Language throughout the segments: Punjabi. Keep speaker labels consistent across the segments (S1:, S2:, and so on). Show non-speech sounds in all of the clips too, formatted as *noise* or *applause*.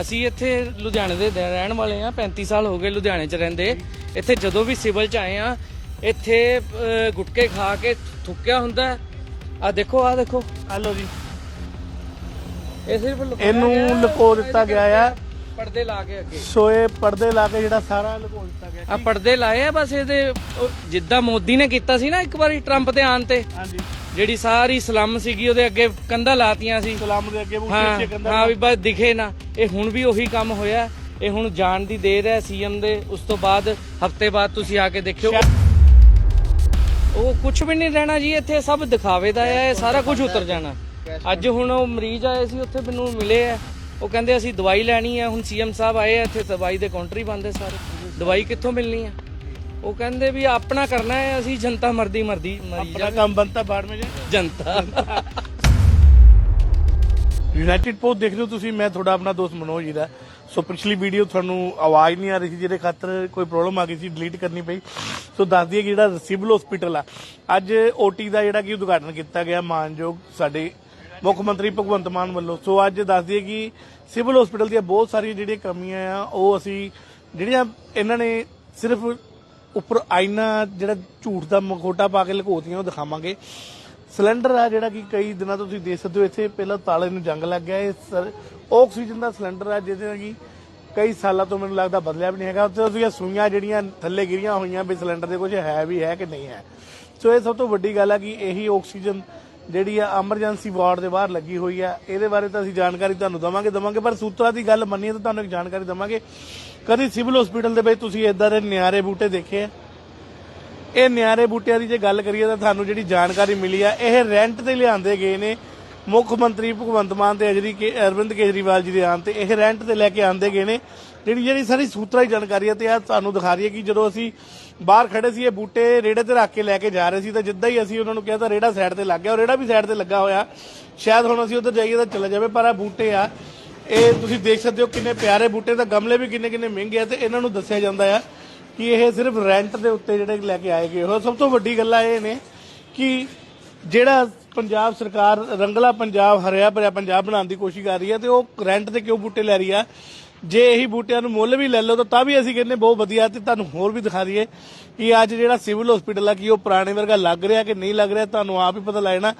S1: ਅਸੀਂ ਇੱਥੇ ਲੁਧਿਆਣੇ ਦੇ ਰਹਿਣ ਵਾਲੇ ਆ 35 ਸਾਲ ਹੋ ਗਏ ਲੁਧਿਆਣੇ 'ਚ ਰਹਿੰਦੇ। ਇੱਥੇ ਜਦੋਂ ਵੀ ਸਿਵਲ 'ਚ ਆਏ ਆ ਇੱਥੇ ਗੁਟਕੇ ਖਾ ਕੇ ਥੁੱਕਿਆ ਹੁੰਦਾ ਆ ਦੇਖੋ ਆ ਦੇਖੋ।
S2: ਹਲੋ ਜੀ।
S1: ਇਹ ਸਿਰਫ
S2: ਇਹਨੂੰ। ਲੁਕੋ ਦਿੱਤਾ ਗਿਆ ਆ।
S1: ਪਰਦੇ ਲਾ ਕੇ ਅੱਗੇ।
S2: ਸੋ ਇਹ ਪਰਦੇ ਲਾ ਕੇ ਜਿਹੜਾ ਸਾਰਾ ਲੁਕੋ ਦਿੱਤਾ ਗਿਆ।
S1: ਆ ਪਰਦੇ ਲਾਏ ਆ ਬਸ ਇਹਦੇ ਜਿੱਦਾਂ ਮੋਦੀ ਨੇ ਕੀਤਾ ਸੀ ਨਾ ਇੱਕ ਵਾਰੀ ਟਰੰਪ ਤੇ ਆਣ ਤੇ।
S2: ਹਾਂਜੀ।
S1: ਜਿਹੜੀ ਸਾਰੀ ਸਲਮ ਸੀਗੀ ਉਹਦੇ ਅੱਗੇ ਕੰਧਾਂ ਲਾਤੀਆਂ ਸੀ।
S2: ਸਲਾਮ ਦੇ ਅੱਗੇ ਬੂਟੇ
S1: ਹਾਂ ਹਾਂ ਵੀ ਬਸ ਦਿਖੇ ਨਾ। ਇਹ ਹੁਣ ਵੀ ਉਹੀ ਕੰਮ ਹੋਇਆ। ਇਹ ਹੁਣ ਜਾਣ ਦੀ ਦੇਰ ਹੈ ਸੀਐਮ ਦੇ। ਉਸ ਤੋਂ ਬਾਅਦ ਹਫ਼ਤੇ ਬਾਅਦ ਤੁਸੀਂ ਆ ਕੇ ਦੇਖਿਓ। ਉਹ ਕੁਝ ਵੀ ਨਹੀਂ ਰਹਿਣਾ ਜੀ ਇੱਥੇ ਸਭ ਦਿਖਾਵੇ ਦਾ ਹੈ। ਇਹ ਸਾਰਾ ਕੁਝ ਉਤਰ ਜਾਣਾ। ਅੱਜ ਹੁਣ ਉਹ ਮਰੀਜ਼ ਆਏ ਸੀ ਉੱਥੇ ਮੈਨੂੰ ਮਿਲੇ ਆ। ਉਹ ਕਹਿੰਦੇ ਅਸੀਂ ਦਵਾਈ ਲੈਣੀ ਹੈ। ਹੁਣ ਸੀਐਮ ਸਾਹਿਬ ਆਏ ਆ ਇੱਥੇ ਦਵਾਈ ਦੇ ਕਾਊਂਟਰ ਹੀ ਬੰਦ ਹੈ ਸਾਰੇ। ਦਵਾਈ ਕਿੱਥੋਂ ਮਿਲਣੀ ਹੈ? ਉਹ ਕਹਿੰਦੇ ਵੀ ਆਪਣਾ ਕਰਨਾ ਹੈ ਅਸੀਂ ਜਨਤਾ ਮਰਦੀ ਮਰਦੀ ਮਰੀ
S2: ਆਪਣਾ ਕੰਮ ਬੰਤਾ ਬਾੜ ਮੇ
S1: ਜਨਤਾ।
S2: ਯੂਨਾਈਟਿਡ ਪੋਸਟ ਦੇਖ ਰਹੇ ਹੋ ਤੁਸੀਂ ਮੈਂ ਤੁਹਾਡਾ ਆਪਣਾ ਦੋਸਤ ਮਨੋਜ ਜੀ ਦਾ। ਸੋ ਪਿਛਲੀ ਵੀਡੀਓ ਤੁਹਾਨੂੰ ਆਵਾਜ਼ ਨਹੀਂ ਆ ਰਹੀ ਸੀ ਜਿਹਦੇ ਖਾਤਰ ਕੋਈ ਪ੍ਰੋਬਲਮ ਆ ਗਈ ਸੀ ਡਿਲੀਟ ਕਰਨੀ ਪਈ। ਸੋ ਦੱਸ ਦਈਏ ਕਿ ਜਿਹੜਾ ਸਿਵਲ ਹਸਪੀਟਲ ਆ ਅੱਜ ਓਟੀ ਦਾ ਜਿਹੜਾ ਕਿ ਉਦਘਾਟਨ ਕੀਤਾ ਗਿਆ ਮਾਨਯੋਗ ਸਾਡੇ ਮੁੱਖ ਮੰਤਰੀ ਭਗਵੰਤ ਮਾਨ ਵੱਲੋਂ। ਸੋ ਅੱਜ ਦੱਸ ਦਈਏ ਕਿ ਸਿਵਲ ਹਸਪੀਟਲ ਦੀਆਂ ਬਹੁਤ ਸਾਰੀਆਂ ਜਿਹੜੀਆਂ ਕਮੀਆਂ ਆ ਉਹ ਅਸੀਂ ਜਿਹੜੀਆਂ ਇਹਨਾਂ ਨੇ ਸਿਰਫ ਉੱਪਰ ਆਇਨਾ ਜਿਹੜਾ ਝੂਠ ਦਾ ਮਖੋਟਾ ਪਾ ਕੇ ਲੁਕੋਤੀਆਂ, ਉਹ ਦਿਖਾਵਾਂਗੇ। ਸਿਲੰਡਰ ਆ ਜਿਹੜਾ ਕਿ ਕਈ ਦਿਨਾਂ ਤੋਂ ਤੁਸੀਂ ਦੇਖ ਸਕਦੇ ਹੋ, ਇੱਥੇ ਪਹਿਲਾਂ ਤਾਲੇ ਨੂੰ ਜੰਗ ਲੱਗ ਗਿਆ ਇਹ ਸਰ। ਆਕਸੀਜਨ ਦਾ ਸਿਲੰਡਰ ਆ ਜਿਹਦੇ ਨਾਲ ਕਿ ਕਈ ਸਾਲਾਂ ਤੋਂ ਮੈਨੂੰ ਲੱਗਦਾ ਬਦਲਿਆ ਵੀ ਨਹੀਂ ਹੈਗਾ। ਉੱਥੇ ਉਹਦੀਆਂ ਸੂਈਆਂ ਜਿਹੜੀਆਂ ਥੱਲੇ ਗਿਰੀਆਂ ਹੋਈਆਂ ਵੀ ਸਿਲੰਡਰ ਦੇ ਕੁਝ ਹੈ ਵੀ ਹੈ ਕਿ ਨਹੀਂ ਹੈ। ਸੋ ਇਹ ਸਭ ਤੋਂ ਵੱਡੀ ਗੱਲ ਆ ਕਿ ਇਹੀ ਆਕਸੀਜਨ ਜਿਹੜੀ ਆ ਐਮਰਜੈਂਸੀ ਵਾਰਡ ਦੇ ਬਾਹਰ ਲੱਗੀ ਹੋਈ ਆ, ਇਹਦੇ ਬਾਰੇ ਤਾਂ ਅਸੀਂ ਜਾਣਕਾਰੀ ਤੁਹਾਨੂੰ ਦਵਾਂਗੇ ਦਵਾਂਗੇ, ਪਰ ਸੂਤਰਾਂ ਦੀ ਗੱਲ ਮੰਨੀਏ ਤਾਂ ਤੁਹਾਨੂੰ ਇੱਕ ਜਾਣਕਾਰੀ ਦਵਾਂਗੇ। ਕਦੀ ਸਿਵਲ ਹਸਪੀਟਲ ਦੇ ਵਿੱਚ ਤੁਸੀਂ ਇਦਾਂ ਦੇ ਨਿਆਰੇ ਬੂਟੇ ਦੇਖੇ ਆ? ਇਹ ਨਿਆਰੇ ਬੂਟਿਆਂ ਦੀ ਜੇ ਗੱਲ ਕਰੀਏ ਤਾਂ ਤੁਹਾਨੂੰ ਜਿਹੜੀ ਜਾਣਕਾਰੀ ਮਿਲੀ ਆ, ਇਹ ਰੈਂਟ ਤੇ ਲਿਆਂਦੇ ਗਏ ਨੇ ਮੁੱਖ ਮੰਤਰੀ ਭਗਵੰਤ ਮਾਨ ਤੇ ਅਜਰੀ ਕੇ ਅਰਵਿੰਦ ਕੇਜਰੀਵਾਲ ਜੀ ਦੇ ਆਉਣ ਤੇ ਇਹ ਰੈਂਟ ਤੇ ਲੈ ਕੇ ਆਂਦੇ ਗਏ ਨੇ। ਜਿਹੜੀ ਜਿਹੜੀ ਸਾਰੀ ਸੂਤਰਾਂ ਦੀ ਜਾਣਕਾਰੀ ਹੈ ਤੇ ਆ ਤੁਹਾਨੂੰ ਦਿਖਾ ਰਹੀ ਹੈ ਕਿ ਜਦੋਂ ਅਸੀਂ ਬਾਹਰ ਖੜੇ ਸੀ, ਇਹ ਬੂਟੇ ਰੇੜੇ ਤੇ ਰੱਖ ਕੇ ਲੈ ਕੇ ਜਾ ਰਹੇ ਸੀ ਤਾਂ ਜਿੱਦਾਂ ਹੀ ਅਸੀਂ ਉਹਨਾਂ ਨੂੰ ਕਿਹਾ ਤਾਂ ਰੇੜਾ ਸਾਈਡ ਤੇ ਲੱਗ ਗਿਆ। ਔਰ ਰੇੜਾ ਵੀ ਸਾਈਡ ਤੇ ਲੱਗਾ ਹੋਇਆ। ਸ਼ਾਇਦ ਹੁਣ ਅਸੀਂ ਉੱਧਰ ਜਾਈਏ ਤਾਂ ਚਲਾ ਜਾਵੇ, ਪਰ ਆ ਬੂਟੇ ਆ। ਇਹ ਤੁਸੀਂ ਦੇਖ ਸਕਦੇ ਹੋ ਕਿੰਨੇ ਪਿਆਰੇ ਬੂਟੇ ਤਾਂ ਗਮਲੇ ਵੀ ਕਿੰਨੇ ਕਿੰਨੇ ਮਹਿੰਗੇ ਆ ਤੇ ਇਹਨਾਂ ਨੂੰ ਦੱਸਿਆ ਜਾਂਦਾ ਆ ਕਿ ਇਹ ਸਿਰਫ ਰੈਂਟ ਦੇ ਉੱਤੇ ਜਿਹੜੇ ਲੈ ਕੇ ਆਏ ਗਏ। ਹੋ ਸਭ ਤੋਂ ਵੱਡੀ ਗੱਲ ਆ ਇਹ ਨੇ ਕਿ ਜਿਹੜਾ ਪੰਜਾਬ ਸਰਕਾਰ ਰੰਗਲਾ ਪੰਜਾਬ, ਹਰਿਆ ਭਰਿਆ ਪੰਜਾਬ ਬਣਾਉਣ ਦੀ ਕੋਸ਼ਿਸ਼ ਕਰ ਰਹੀ ਹੈ ਤੇ ਉਹ ਰੈਂਟ ਤੇ ਕਿਉਂ ਬੂਟੇ ਲੈ ਰਹੀ ਆ? ਜੇ ਇਹੀ ਬੂਟਿਆਂ ਨੂੰ ਮੁੱਲ ਵੀ ਲੈ ਲਓ ਤਾਂ ਤਾਂ ਵੀ ਅਸੀਂ ਕਹਿੰਦੇ ਬਹੁਤ ਵਧੀਆ ਤੇ ਤੁਹਾਨੂੰ ਹੋਰ ਵੀ ਦਿਖਾ ਦਈਏ ਕਿ ਅੱਜ ਜਿਹੜਾ ਸਿਵਲ ਹਸਪੀਟਲ ਆ, ਕੀ ਉਹ ਪੁਰਾਣੇ ਵਰਗਾ ਲੱਗ ਰਿਹਾ ਕਿ ਨਹੀਂ ਲੱਗ ਰਿਹਾ, ਤੁਹਾਨੂੰ ਆਪ ਹੀ ਪਤਾ ਲੱਗਣਾ।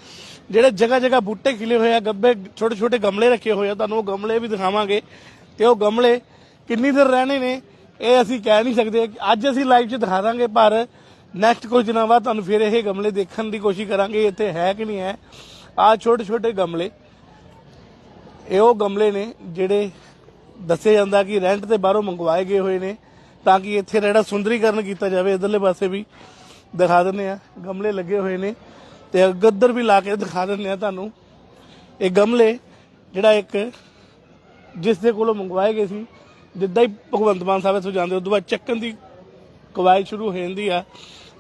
S2: ਜਿਹੜੇ ਜਗ੍ਹਾ ਜਗ੍ਹਾ ਬੂਟੇ ਖਿਲੇ ਹੋਏ ਆ, ਗੱਬੇ ਛੋਟੇ ਛੋਟੇ ਗਮਲੇ ਰੱਖੇ ਹੋਏ ਆ, ਤੁਹਾਨੂੰ ਉਹ ਗਮਲੇ ਵੀ ਦਿਖਾਵਾਂਗੇ। ਤੇ ਉਹ ਗਮਲੇ ਕਿੰਨੀ ਦੇਰ ਰਹਿਣੇ ਨੇ, ਇਹ ਅਸੀਂ ਕਹਿ ਨਹੀਂ ਸਕਦੇ। ਅੱਜ ਅਸੀਂ ਲਾਈਵ 'ਚ ਦਿਖਾ ਦਾਂਗੇ, ਪਰ ਨੈਕਸਟ ਕੁਝ ਦਿਨਾਂ ਬਾਅਦ ਤੁਹਾਨੂੰ ਫਿਰ ਇਹ ਗਮਲੇ ਦੇਖਣ ਦੀ ਕੋਸ਼ਿਸ਼ ਕਰਾਂਗੇ ਇੱਥੇ ਹੈ ਕਿ ਨਹੀਂ ਹੈ। ਆ ਛੋਟੇ ਛੋਟੇ ਗਮਲੇ, ਇਹ ਉਹ ਗਮਲੇ ਨੇ ਜਿਹੜੇ ਦੱਸਿਆ ਜਾਂਦਾ ਕਿ ਰੈਂਟ ਤੇ ਬਾਹਰੋਂ ਮੰਗਵਾਏ ਗਏ ਹੋਏ ਨੇ, ਤਾਂ ਕਿ ਇੱਥੇ ਜਿਹੜਾ ਸੁੰਦਰੀਕਰਨ ਕੀਤਾ ਜਾਵੇ। ਇਧਰਲੇ ਪਾਸੇ ਵੀ ਦਿਖਾ ਦਿੰਦੇ ਆ ਗਮਲੇ ਲੱਗੇ ਹੋਏ ਨੇ ਤੇ ਗੱਦਰ ਵੀ ਲਾ ਕੇ ਦਿਖਾ ਦਿੰਦੇ ਆ ਤੁਹਾਨੂੰ। ਇਹ ਗਮਲੇ, ਜਿਹੜਾ ਇੱਕ ਜਿਸ ਦੇ ਕੋਲੋਂ ਮੰਗਵਾਏ ਗਏ ਸੀ, ਜਿੱਦਾਂ ਹੀ ਭਗਵੰਤ ਮਾਨ ਸਾਹਿਬ ਇੱਥੋਂ ਜਾਂਦੇ, ਉਦੋਂ ਬਾਅਦ ਚੱਕਣ ਦੀ ਕਵਾਇਦ ਸ਼ੁਰੂ ਹੋ ਜਾਂਦੀ ਆ।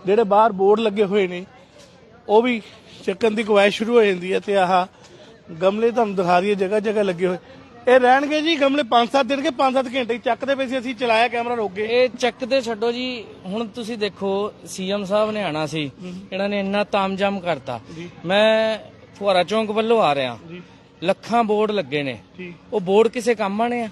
S2: ਜਿਹੜੇ ਬਾਹਰ ਬੋਰਡ ਲੱਗੇ ਹੋਏ ਨੇ ਉਹ ਵੀ ਚੱਕਣ ਦੀ ਕਵਾਇਦ ਸ਼ੁਰੂ ਹੋ ਜਾਂਦੀ ਹੈ ਤੇ ਆਹ ਗਮਲੇ ਤੁਹਾਨੂੰ ਦਿਖਾ ਰਹੀ ਹੈ ਜਗ੍ਹਾ ਜਗ੍ਹਾ ਲੱਗੇ ਹੋਏ। ਇਹ ਰਹਿਣਗੇ ਜੀ ਗਮਲੇ 5-7 ਦਿਨ ਕੇ 5-7 ਘੰਟੇ ਚੱਕਦੇ ਪਏ ਸੀ ਅਸੀਂ ਚਲਾਇਆ ਕੈਮਰਾ ਰੋਕ ਗਏ
S1: ਇਹ ਚੱਕ ਦੇ ਛੱਡੋ ਜੀ ਹੁਣ ਤੁਸੀਂ ਦੇਖੋ ਸੀਐਮ ਸਾਹਿਬ ਨੇ ਆਣਾ ਸੀ। ਇਹਨਾਂ ਨੇ ਇੰਨਾ ਤਾਮਜਾਮ ਕਰਤਾ। ਮੈਂ ਫੁਹਾਰਾ ਚੌਂਕ ਵੱਲੋਂ ਆ ਰਿਹਾ। ਲੱਖਾਂ ਬੋਰਡ ਲੱਗੇ ਨੇ। ਉਹ ਬੋਰਡ ਕਿਸੇ ਕੰਮ ਆਣੇ ਆ?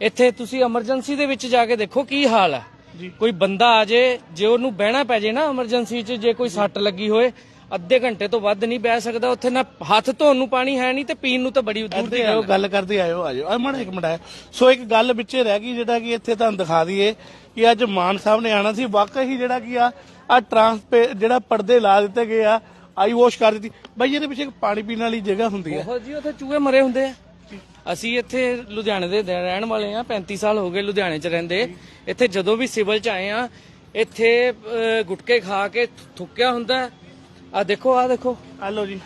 S1: ਇੱਥੇ ਤੁਸੀਂ ਐਮਰਜੈਂਸੀ ਦੇ ਵਿੱਚ ਜਾ ਕੇ ਦੇਖੋ ਕੀ ਹਾਲ ਹੈ।
S2: ਜੀ
S1: ਕੋਈ ਬੰਦਾ ਆ ਜੇ ਜੇ ਉਹਨੂੰ ਬਹਿਣਾ ਪੈ ਜੇ ਨਾ ਐਮਰਜੈਂਸੀ 'ਚ ਜੇ ਕੋਈ ਸੱਟ ਲੱਗੀ ਹੋਏ ਅੱਧੇ ਘੰਟੇ ਤੋਂ ਵੱਧ ਨਹੀਂ ਬਹਿ ਸਕਦਾ ਉੱਥੇ ਨਾ ਹੱਥ ਧੋਣ ਨੂੰ ਪਾਣੀ ਹੈ ਨਹੀਂ ਤੇ ਪੀਣ ਨੂੰ ਤਾਂ ਬੜੀ ਦੂਰ ਦੀ
S2: ਆਇਓ ਗੱਲ ਕਰਦੇ ਆਇਓ ਆਜੋ ਆ ਮਾੜਾ ਇੱਕ ਮਿੰਟ ਆਇਓ ਸੋ ਇੱਕ ਗੱਲ ਵਿੱਚੇ ਰਹਿ ਗਈ ਜਿਹੜਾ ਕਿ ਇੱਥੇ ਤੁਹਾਨੂੰ ਦਿਖਾ ਦਈਏ ਕਿ ਅੱਜ ਮਾਨ ਸਾਹਿਬ ਨੇ ਆਣਾ ਸੀ। ਵਾਕਈ ਹੀ ਜਿਹੜਾ ਕੀ ਆ ਆ ਟਰਾਂਸਪੇ ਜਿਹੜਾ ਪਰਦੇ ਲਾ ਦਿੱਤੇ ਗਏ ਆ ਆਈ ਵਾਸ਼ ਕਰ ਦਿੱਤੀ। ਬਈ ਇਹਦੇ ਪਿੱਛੇ ਇੱਕ ਪਾਣੀ ਪੀਣ ਵਾਲੀ ਜਗ੍ਹਾ ਹੁੰਦੀ ਹੈ।
S1: ਬਹੁਤ ਜੀ ਉੱਥੇ ਚੂਹੇ ਮਰੇ ਹੁੰਦੇ ਆ। ਅਸੀਂ ਇੱਥੇ ਲੁਧਿਆਣੇ ਦੇ ਰਹਿਣ ਵਾਲੇ ਆ 35 ਸਾਲ ਹੋ ਗਏ ਲੁਧਿਆਣੇ 'ਚ ਰਹਿੰਦੇ। ਇੱਥੇ ਜਦੋਂ ਵੀ ਸਿਵਲ 'ਚ ਆਏ ਆ ਇੱਥੇ ਅਹ, ਗੁਟਕੇ ਖਾ ਕੇ ਥੁੱਕਿਆ ਹੁੰਦਾ ਆ ਦੇਖੋ ਆ ਦੇਖੋ।
S2: ਆ ਲਓ ਜੀ।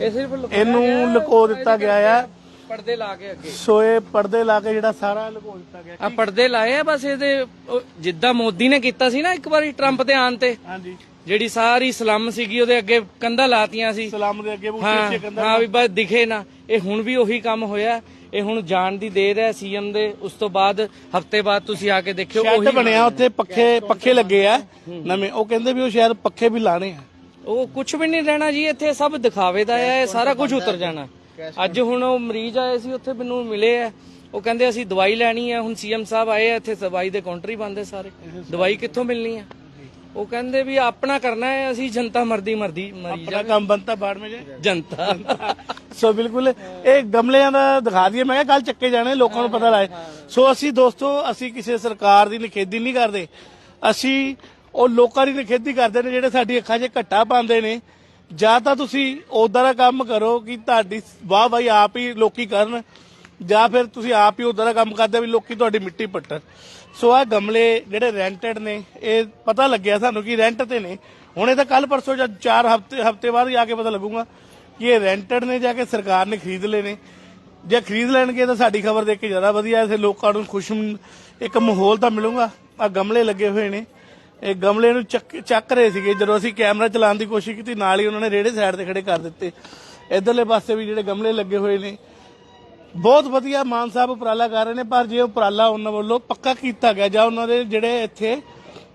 S1: ਇਹ ਸਿਰਫ ਲੁਕਾਇਆ
S2: ਇਹਨੂੰ
S1: ਗਿਆ,
S2: ਲੁਕੋ ਦਿੱਤਾ ਗਿਆ ਆ।
S1: ਪਰਦੇ ਲਾ ਕੇ ਅੱਗੇ।
S2: ਸੋ ਇਹ ਪਰਦੇ ਲਾ ਕੇ ਜਿਹੜਾ ਸਾਰਾ ਲੁਕੋ ਦਿੱਤਾ ਗਿਆ।
S1: ਆ ਪਰਦੇ ਲਾਏ ਆ ਬਸ ਇਹਦੇ ਉਹ ਜਿੱਦਾਂ ਮੋਦੀ ਨੇ ਕੀਤਾ ਸੀ ਨਾ ਇੱਕ ਵਾਰੀ ਟਰੰਪ ਤੇ ਆਣ ਤੇ।
S2: ਹਾਂਜੀ।
S1: ਜਿਹੜੀ ਸਾਰੀ ਸਲਮ ਸੀਗੀ ਉਹਦੇ ਅੱਗੇ ਕੰਧਾਂ ਲਾਤੀਆਂ ਸੀ।
S2: ਸਲਾਮ ਦੇ ਅੱਗੇ ਬੂਟੇ
S1: ਹਾਂ
S2: ਕੰਦਾ
S1: ਹਾਂ ਵੀ ਬਸ ਦਿਖੇ ਨਾ। ਇਹ ਹੁਣ ਵੀ ਉਹੀ ਕੰਮ ਹੋਇਆ। ਇਹ ਹੁਣ ਜਾਣ ਦੀ ਦੇਰ ਹੈ ਸੀਐਮ ਦੇ। ਉਸ ਤੋਂ ਬਾਅਦ ਹਫ਼ਤੇ ਬਾਅਦ ਤੁਸੀਂ ਆ ਕੇ ਦੇਖਿਓ
S2: ਸ਼ੈੱਡ
S1: ਉਹੀ
S2: ਬਣਿਆ ਉੱਥੇ ਪੱਖੇ ਪੱਖੇ ਲੱਗੇ ਆ ਨਵੇਂ। ਉਹ ਕਹਿੰਦੇ ਵੀ ਉਹ ਸ਼ਾਇਦ ਪੱਖੇ ਵੀ ਲਾਣੇ ਆ।
S1: ਉਹ ਕੁਝ ਵੀ ਨਹੀਂ ਰਹਿਣਾ ਜੀ ਇੱਥੇ ਸਭ ਦਿਖਾਵੇ ਦਾ ਹੈ ਇਹ ਸਾਰਾ ਕੁਝ ਉਤਰ ਜਾਣਾ। ਅੱਜ ਹੁਣ ਉਹ ਮਰੀਜ਼ ਆਏ ਸੀ ਉੱਥੇ ਮੈਨੂੰ ਮਿਲੇ ਆ। ਉਹ ਕਹਿੰਦੇ ਅਸੀਂ ਦਵਾਈ ਲੈਣੀ ਹੈ ਹੁਣ ਸੀਐਮ ਸਾਹਿਬ ਆਏ ਆ ਇੱਥੇ ਦਵਾਈ ਦੇ ਕਾਊਂਟਰ ਹੀ ਬੰਦ ਸਾਰੇ। ਦਵਾਈ ਕਿੱਥੋਂ ਮਿਲਣੀ ਹੈ ਉਹ ਕਹਿੰਦੇ ਵੀ ਆਪਣਾ ਕਰਨਾ ਹੈ ਅਸੀਂ ਜਨਤਾ ਮਰਦੀ ਮਰਦੀ ਮਰੀ
S2: ਆਪਣਾ ਕੰਮ ਬਾੜ ਮੇ ਜੇ
S1: ਜਨਤਾ।
S2: ਸੋ ਬਿਲਕੁਲ ਇਹ ਗਮਲਿਆਂ ਦਾ ਦਿਖਾ ਦਈਏ। ਮੈਂ ਕਿਹਾ ਕੱਲ ਚੱਕੇ ਜਾਣੇ ਲੋਕਾਂ ਨੂੰ ਪਤਾ ਲੱਗੇ ਸੋ ਅਸੀਂ ਦੋਸਤੋ ਅਸੀਂ ਕਿਸੇ ਸਰਕਾਰ ਦੀ ਨਿਖੇਧੀ ਨਹੀਂ ਕਰਦੇ। ਅਸੀਂ ਉਹ ਲੋਕਾਂ ਦੀ ਨਿਖੇਧੀ ਕਰਦੇ ਨੇ ਜਿਹੜੇ ਸਾਡੀ ਅੱਖਾਂ 'ਚ ਘੱਟਾ ਪਾਉਂਦੇ ਨੇ। ਜਾਂ ਤਾਂ ਤੁਸੀਂ ਉਦਾਂ ਦਾ ਕੰਮ ਕਰੋ ਕਿ ਤੁਹਾਡੀ ਵਾਹ ਬਾਈ ਆਪ ਹੀ ਲੋਕੀ ਕਰਨ ਜਾਂ ਫਿਰ ਤੁਸੀਂ ਆਪ ਹੀ ਉਦਾਂ ਦਾ ਕੰਮ ਕਰਦੇ ਵੀ ਲੋਕੀ ਤੁਹਾਡੀ ਮਿੱਟੀ ਪੱਟਣ। ਸੋ ਆ ਗਮਲੇ ਜਿਹੜੇ ਰੈਂਟਡ ਨੇ, ਇਹ ਪਤਾ ਲੱਗਿਆ ਸਾਨੂੰ ਕਿ ਰੈਂਟ ਤੇ ਨੇ। ਹੁਣ ਇਹ ਤਾਂ ਕੱਲ ਪਰਸੋਂ ਜਾਂ 4 ਹਫ਼ਤੇ ਹਫ਼ਤੇ ਬਾਅਦ ਜਾ ਕੇ ਪਤਾ ਲੱਗੂਗਾ ਕਿ ਇਹ ਰੈਂਟਡ ਨੇ ਜਾਂ ਕਿ ਸਰਕਾਰ ਨੇ ਖਰੀਦ ਲਏ ਨੇ। ਜੇ ਖਰੀਦ ਲੈਣਗੇ ਤਾਂ ਸਾਡੀ ਖਬਰ ਦੇਖ ਕੇ ਜ਼ਿਆਦਾ ਵਧੀਆ ਇਥੇ ਲੋਕਾਂ ਨੂੰ ਖੁਸ਼ ਇੱਕ ਮਾਹੌਲ ਤਾਂ ਮਿਲੂਗਾ। ਆ ਗਮਲੇ ਲੱਗੇ ਹੋਏ ਨੇ। ਇਹ ਗਮਲੇ ਨੂੰ ਚੱਕ ਚੱਕ ਰਹੇ ਸੀਗੇ। ਜਦੋਂ ਅਸੀਂ ਕੈਮਰਾ ਚਲਾਉਣ ਦੀ ਕੋਸ਼ਿਸ਼ ਕੀਤੀ, ਨਾਲ ਹੀ ਉਹਨਾਂ ਨੇ ਰੇੜੇ ਸਾਈਡ ਤੇ ਖੜੇ ਕਰ ਦਿੱਤੇ। ਇਧਰਲੇ ਪਾਸੇ ਵੀ ਜਿਹੜੇ ਗਮਲੇ ਲੱਗੇ ਹੋਏ ਨੇ ਬਹੁਤ ਵਧੀਆ ਮਾਨ ਸਾਹਿਬ ਉਪਰਾਲਾ ਕਰ ਰਹੇ ਨੇ, ਪਰ ਜੇ ਉਪਰਾਲਾ ਉਹਨਾਂ ਵੱਲੋਂ ਪੱਕਾ ਕੀਤਾ ਗਿਆ ਜਾਂ ਉਹਨਾਂ ਦੇ ਜਿਹੜੇ ਇੱਥੇ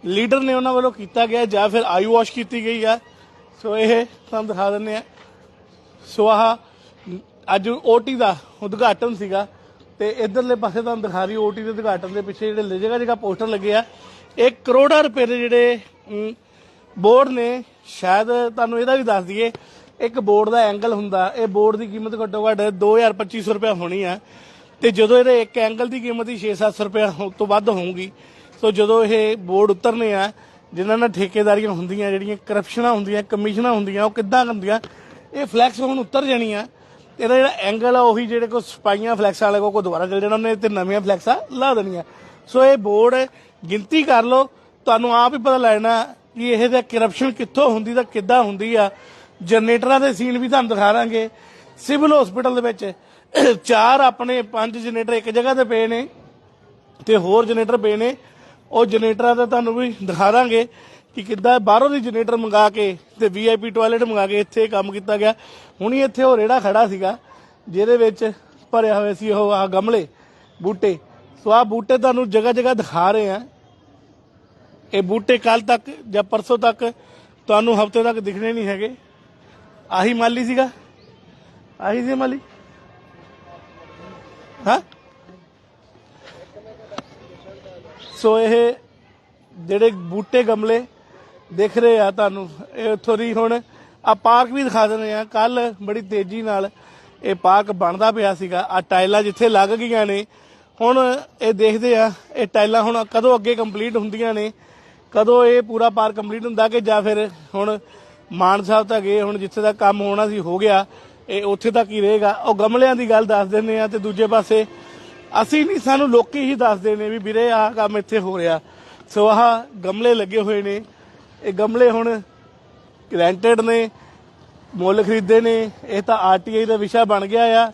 S2: ਲੀਡਰ ਨੇ ਉਹਨਾਂ ਵੱਲੋਂ ਕੀਤਾ ਗਿਆ ਜਾਂ ਫਿਰ ਆਈ ਵਾਸ਼ ਕੀਤੀ ਗਈ ਆ, ਸੋ ਇਹ ਤੁਹਾਨੂੰ ਦਿਖਾ ਦਿੰਦੇ ਆ। ਸੋ ਆਹ ਅੱਜ ਓਟੀ ਦਾ ਉਦਘਾਟਨ ਸੀਗਾ ਤੇ ਇਧਰਲੇ ਪਾਸੇ ਤੁਹਾਨੂੰ ਦਿਖਾ ਰਹੀ ਓਟੀ ਦੇ ਉਦਘਾਟਨ ਦੇ ਪਿੱਛੇ ਜਿਹੜੇ ਜਗ੍ਹਾ ਜਗ੍ਹਾ ਪੋਸਟਰ ਲੱਗੇ ਆ। ਇਹ ਕਰੋੜਾਂ ਰੁਪਏ ਦੇ ਜਿਹੜੇ ਬੋਰਡ ਨੇ, ਸ਼ਾਇਦ ਤੁਹਾਨੂੰ ਇਹਦਾ ਵੀ ਦੱਸ ਦਈਏ ਇੱਕ ਬੋਰਡ ਦਾ ਐਂਗਲ ਹੁੰਦਾ, ਇਹ ਬੋਰਡ ਦੀ ਕੀਮਤ ਘੱਟੋ ਘੱਟ 2250 ਰੁਪਏ ਹੋਣੀ ਆ ਤੇ ਜਦੋਂ ਇਹਦੇ ਇੱਕ ਐਂਗਲ ਦੀ ਕੀਮਤ ਹੀ 6-700 ਰੁਪਏ ਹੋ- ਤੋਂ ਵੱਧ ਹੋਊਗੀ, ਸੋ ਜਦੋਂ ਇਹ ਬੋਰਡ ਉਤਰਨੇ ਆ, ਜਿਨ੍ਹਾਂ ਨਾਲ ਠੇਕੇਦਾਰੀਆਂ ਹੁੰਦੀਆਂ, ਜਿਹੜੀਆਂ ਕਰਪਸ਼ਨਾਂ ਹੁੰਦੀਆਂ ਕਮਿਸ਼ਨਾਂ ਹੁੰਦੀਆਂ, ਉਹ ਕਿੱਦਾਂ ਹੁੰਦੀਆਂ, ਇਹ ਫਲੈਕਸ ਹੁਣ ਉਤਰ ਜਾਣੀਆਂ ਇਹਦਾ ਜਿਹੜਾ ਐਂਗਲ ਆ, ਉਹੀ ਜਿਹੜੇ ਕੋ ਸਪਾਈਆਂ ਫਲੈਕਸਾਂ ਵਾਲੇ ਕੋ ਦੁਬਾਰਾ ਚੱਲ ਜਾਣਾ, ਉਹਨੇ ਤੇ ਨਵੀਆਂ ਫਲੈਕਸਾਂ ਲਾ ਦੇਣੀਆਂ। ਸੋ ਇਹ ਬੋਰਡ ਗਿਣਤੀ ਕਰ ਲਓ, ਤੁਹਾਨੂੰ ਆਪ ਹੀ ਪਤਾ ਲੱਗਣਾ ਕਿ ਇਹ ਦਾ ਕਰਪਸ਼ਨ ਕਿੱਥੋਂ ਹੁੰਦੀ ਤਾਂ ਕਿੱਦਾਂ ਹੁੰਦੀ ਆ। ਜਨਰੇਟਰਾਂ ਦੇ ਸੀਨ ਵੀ ਤੁਹਾਨੂੰ ਦਿਖਾ ਦਾਂਗੇ। ਸਿਵਲ ਹਸਪੀਟਲ ਦੇ ਵਿੱਚ *coughs* ਚਾਰ ਆਪਣੇ ਪੰਜ ਜਨਰੇਟਰ ਇੱਕ ਜਗ੍ਹਾ ਤੇ ਪਏ ਨੇ ਤੇ ਹੋਰ ਜਨਰੇਟਰ ਪਏ ਨੇ। ਉਹ ਜਨਰੇਟਰਾਂ ਦਾ ਤੁਹਾਨੂੰ ਵੀ ਦਿਖਾ ਦਾਂਗੇ ਕਿ ਕਿੱਦਾਂ ਬਾਹਰੋਂ ਦੀ ਜਨਰੇਟਰ ਮੰਗਾ ਕੇ ਤੇ ਵੀਆਈਪੀ ਟਾਇਲਟ ਮੰਗਾ ਕੇ ਇੱਥੇ ਕੰਮ ਕੀਤਾ ਗਿਆ। ਹੁਣੀ ਇੱਥੇ ਉਹ ਰੇੜਾ ਖੜਾ ਸੀਗਾ, ਜਿਹਦੇ ਵਿੱਚ ਭਰਿਆ ਹੋਇਆ ਸੀ ਉਹ ਆ ਗਮਲੇ, ਬੂਟੇ। ਸੋ ਆ ਬੂਟੇ ਤੁਹਾਨੂੰ ਜਗ੍ਹਾ ਜਗ੍ਹਾ ਦਿਖਾ ਰਹੇ ਆ ਇਹ ਬੂਟੇ ਕੱਲ ਤੱਕ ਜਾਂ ਪਰਸੋਂ ਤੱਕ ਤੁਹਾਨੂੰ ਹਫ਼ਤੇ ਤੱਕ ਦਿਖਣੇ ਨਹੀਂ ਹੈਗੇ। ਆਹੀ ਮਾਲੀ ਸੀਗਾ? ਆਹੀ ਸੀ ਮਾਲੀ? ਹਾਂ? ਸੋ ਇਹ ਜਿਹੜੇ ਬੂਟੇ ਗਮਲੇ ਦਿਖ ਰਹੇ ਆ ਤੁਹਾਨੂੰ, ਇਹ ਉੱਥੋਂ ਹੁਣ ਆ ਪਾਰਕ ਵੀ ਦਿਖਾ ਦਿੰਦੇ ਆ। ਕੱਲ ਬੜੀ ਤੇਜ਼ੀ ਨਾਲ ਇਹ ਪਾਰਕ ਬਣਦਾ ਪਿਆ ਸੀਗਾ। ਆ ਟਾਈਲਾਂ ਜਿੱਥੇ ਲੱਗ ਗਈਆਂ ਨੇ, ਹੁਣ ਇਹ ਦੇਖਦੇ ਆ, ਇਹ ਟਾਈਲਾਂ ਹੁਣ ਕਦੋਂ ਅੱਗੇ ਕੰਪਲੀਟ ਹੁੰਦੀਆਂ ਨੇ? ਕਦੋਂ ਇਹ ਪੂਰਾ ਪਾਰਕ ਕੰਪਲੀਟ ਹੁੰਦਾ ਕਿ ਜਾਂ ਫਿਰ ਹੁਣ ਮਾਨ ਸਾਹਿਬ ਤਾਂ ਗਏ, ਹੁਣ ਜਿੱਥੇ ਤੱਕ ਕੰਮ ਹੋਣਾ ਸੀ, ਹੋ ਗਿਆ। ਇਹ ਉੱਥੇ ਤੱਕ ਹੀ ਰਹੇਗਾ। ਉਹ ਗਮਲਿਆਂ ਦੀ ਗੱਲ ਦੱਸ ਦਿੰਦੇ ਆ ਤੇ ਦੂਜੇ ਪਾਸੇ ਅਸੀਂ ਨਹੀਂ, ਸਾਨੂੰ ਲੋਕੀ ਹੀ ਦੱਸਦੇ ਨੇ ਵੀ ਵੀਰੇ, ਆਹ ਕੰਮ ਇੱਥੇ ਹੋ ਰਿਹਾ। ਸੋ ਆਹ ਗਮਲੇ ਲੱਗੇ ਹੋਏ ਨੇ। ਇਹ ਗਮਲੇ ਹੁਣ ਰੈਂਟਡ ਨੇ, ਮੁੱਲ ਖਰੀਦੇ ਨੇ। ਇਹ ਤਾਂ ਆਰਟੀਆਈ ਦਾ ਵਿਸ਼ਾ ਬਣ ਗਿਆ ਆ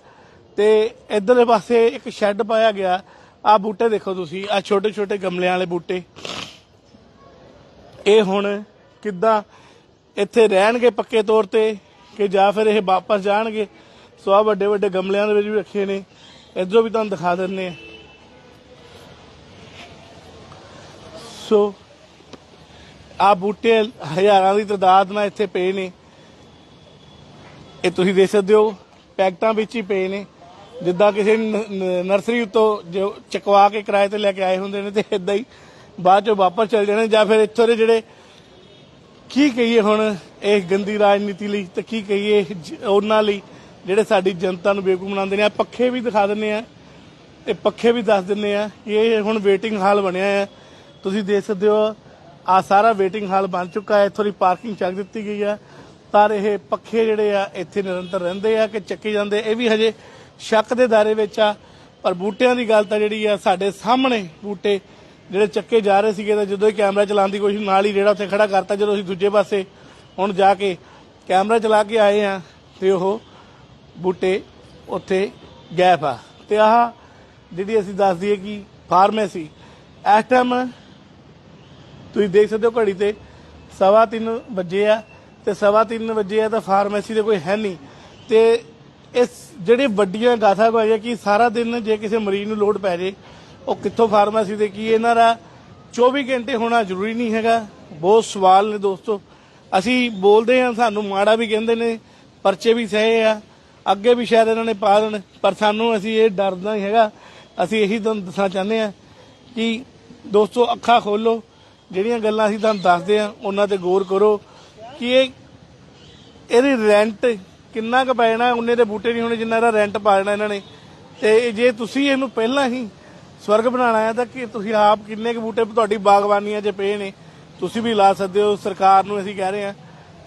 S2: ਤੇ ਇਧਰਲੇ ਪਾਸੇ ਇੱਕ ਸ਼ੈੱਡ ਪਾਇਆ ਗਿਆ। ਆ ਬੂਟੇ ਦੇਖੋ ਤੁਸੀਂ ਆ ਛੋਟੇ ਛੋਟੇ ਗਮਲਿਆਂ ਵਾਲੇ ਬੂਟੇ। ਇਹ ਹੁਣ ਕਿੱਦਾਂ ਇੱਥੇ ਰਹਿਣਗੇ ਪੱਕੇ ਤੌਰ ਤੇ ਕਿ ਜਾਂ ਫਿਰ ਇਹ ਵਾਪਸ ਜਾਣਗੇ। ਸੋ ਆ ਵੱਡੇ ਵੱਡੇ ਗਮਲਿਆਂ ਦੇ ਵਿੱਚ ਵੀ ਰੱਖੇ ਨੇ। ਇਧਰੋਂ ਵੀ ਤੁਹਾਨੂੰ ਦਿਖਾ ਦਿੰਨੇ ਆ ਸੋ ਆ ਬੂਟੇ ਹਜ਼ਾਰਾਂ ਦੀ ਤਾਦਾਦ ਨਾਲ ਇੱਥੇ ਪਏ ਨੇ। ਇਹ ਤੁਸੀਂ ਦੇਖ ਸਕਦੇ ਹੋ, ਪੈਕਟਾਂ ਵਿੱਚ ਹੀ ਪਏ ਨੇ। ਜਿੱਦਾਂ ਕਿਸੇ ਨਰਸਰੀ ਉਤੋਂ ਜੋ ਚਕਵਾ ਕੇ ਕਿਰਾਏ ਤੇ ਲੈ ਕੇ ਆਏ ਹੁੰਦੇ ਨੇ ਤੇ ਇਦਾਂ ਹੀ ਬਾਅਦ ਚੋਂ ਵਾਪਸ ਚਲ ਜਾਣੇ ਜਾਂ ਫਿਰ ਇੱਥੋਂ ਦੇ ਜਿਹੜੇ ਕੀ ਕਹੀਏ ਹੁਣ ਇਹ ਗੰਦੀ ਰਾਜਨੀਤੀ ਲਈ ਤੇ ਕੀ ਕਹੀਏ ਜ- ਉਹਨਾਂ ਲਈ ਜਿਹੜੇ ਸਾਡੀ ਜਨਤਾ ਨੂੰ ਬੇਵਕੂਫ ਬਣਾਉਂਦੇ ਨੇ। ਆ ਪੱਖੇ ਵੀ ਦਿਖਾ ਦਿੰਦੇ ਆ ਤੇ ਪੱਖੇ ਵੀ ਦੱਸ ਦਿੰਦੇ ਆ ਕਿ ਇਹ ਹੁਣ ਵੇਟਿੰਗ ਹਾਲ ਬਣਿਆ ਹੈ ਤੁਸੀਂ ਦੇਖ ਸਕਦੇ ਹੋ ਆ ਸਾਰਾ ਵੇਟਿੰਗ ਹਾਲ ਬਣ ਚੁੱਕਾ ਹੈ। ਇੱਥੋਂ ਦੀ ਪਾਰਕਿੰਗ ਚੱਕ ਦਿੱਤੀ ਗਈ ਆ। ਪਰ ਇਹ ਪੱਖੇ ਜਿਹੜੇ ਆ, ਇੱਥੇ ਨਿਰੰਤਰ ਰਹਿੰਦੇ ਆ ਕਿ ਚੱਕੇ ਜਾਂਦੇ। ਇਹ ਵੀ ਹਜੇ ਸ਼ੱਕ ਦੇ ਦਾਇਰੇ ਵਿੱਚ ਆ। ਪਰ ਬੂਟਿਆਂ ਦੀ ਗੱਲ ਤਾਂ ਜਿਹੜੀ ਆ, ਸਾਡੇ ਸਾਹਮਣੇ ਬੂਟੇ ਜਿਹੜੇ ਚੱਕੇ ਜਾ ਰਹੇ ਸੀਗੇ ਤਾਂ ਜਦੋਂ ਇਹ ਕੈਮਰਾ ਚਲਾਉਣ ਦੀ ਕੋਸ਼ਿਸ਼ ਨਾਲ ਹੀ ਜਿਹੜਾ ਉੱਥੇ ਖੜਾ ਕਰਤਾ, ਜਦੋਂ ਅਸੀਂ ਦੂਜੇ ਪਾਸੇ ਹੁਣ ਜਾ ਕੇ ਕੈਮਰਾ ਚਲਾ ਕੇ ਆਏ ਆ ਤੇ ਉਹ ਬੂਟੇ ਉੱਥੇ ਗੈਪ ਆ। ਤੇ ਆਹ ਜਿਹੜੀ ਅਸੀਂ ਦੱਸ ਦਈਏ ਕਿ ਫਾਰਮੇਸੀ ਇਸ ਟਾਈਮ ਤੁਸੀਂ ਦੇਖ ਸਕਦੇ ਹੋ ਘੜੀ ਤੇ ਸਵਾ ਤਿੰਨ ਵਜੇ ਆ ਤੇ ਸਵਾ ਤਿੰਨ ਵਜੇ ਆ ਤਾਂ ਫਾਰਮੇਸੀ ਦੇ ਕੋਈ ਹੈ ਨਹੀਂ। ਤੇ ਇਸ ਜਿਹੜੇ ਵੱਡੀਆਂ ਗਾਥਾ ਕੋਈ ਹੈ ਕਿ ਸਾਰਾ ਦਿਨ ਜੇ ਕਿਸੇ ਮਰੀਜ਼ ਨੂੰ ਲੋਡ ਪੈ ਜੇ ਉਹ ਕਿੱਥੋਂ ਫਾਰਮੇਸੀ ਦੇ ਕੀ ਇਹਨਾਂ ਦਾ? 24 ਘੰਟੇ ਹੋਣਾ ਜ਼ਰੂਰੀ ਨਹੀਂ ਹੈਗਾ। ਬਹੁਤ ਸਵਾਲ ਨੇ ਦੋਸਤੋ। ਅਸੀਂ ਬੋਲਦੇ ਹਾਂ, ਸਾਨੂੰ ਮਾੜਾ ਵੀ ਕਹਿੰਦੇ ਨੇ, ਪਰਚੇ ਵੀ ਸਹੇ ਆ। ਅੱਗੇ ਵੀ ਸ਼ਾਇਦ ਇਹਨਾਂ ਨੇ ਪਾ ਦੇਣ, ਪਰ ਸਾਨੂੰ ਅਸੀਂ ਇਹ ਡਰਦਾ ਹੀ ਹੈਗਾ। ਅਸੀਂ ਇਹੀ ਤੁਹਾਨੂੰ ਦੱਸਣਾ ਚਾਹੁੰਦੇ ਆ ਕਿ ਦੋਸਤੋ, ਅੱਖਾਂ ਖੋਲੋ। ਜਿਹੜੀਆਂ ਗੱਲਾਂ ਅਸੀਂ ਤੁਹਾਨੂੰ ਦੱਸਦੇ ਆ ਉਹਨਾਂ ਤੇ ਗੌਰ ਕਰੋ ਕਿ ਇਹ ਇਹਦੀ ਰੈਂਟ ਕਿੰਨਾ ਕੁ ਪੈ ਜਾਣਾ? ਉਹਨੇ ਦੇ ਬੂਟੇ ਨਹੀਂ ਹੋਣੇ ਜਿੰਨਾ ਦਾ ਰੈਂਟ ਪਾ ਦੇਣਾ ਇਹਨਾਂ ਨੇ। ਤੇ ਜੇ ਤੁਸੀਂ ਇਹਨੂੰ ਪਹਿਲਾਂ ਹੀ ਸਵਰਗ ਬਣਾਉਣਾ ਹੈ ਤਾਂ ਕਿ ਤੁਸੀਂ ਆਪ ਕਿੰਨੇ ਕੁ ਬੂਟੇ ਤੁਹਾਡੀ ਬਾਗਬਾਨੀਆਂ 'ਚ ਪਏ ਨੇ, ਤੁਸੀਂ ਵੀ ਲਾ ਸਕਦੇ ਹੋ, ਸਰਕਾਰ ਨੂੰ ਅਸੀਂ ਕਹਿ ਰਹੇ ਹਾਂ।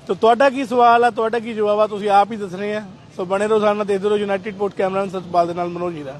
S2: ਤਾਂ ਤੁਹਾਡਾ ਕੀ ਸਵਾਲ ਆ, ਤੁਹਾਡਾ ਕੀ ਜਵਾਬ ਆ, ਤੁਸੀਂ ਆਪ ਹੀ ਦੱਸ ਰਹੇ ਆ। ਸੋ ਬਣੇ ਰਹੋ ਸਾਡੇ ਨਾਲ ਦੇਖਦੇ ਰਹੋ ਯੂਨਾਈਟਿਡ ਪੋਰਟ ਕੈਮਰਾ ਸਤਪਾਲ ਦੇ ਨਾਲ ਮਨੋਜ ਜੀ ਦਾ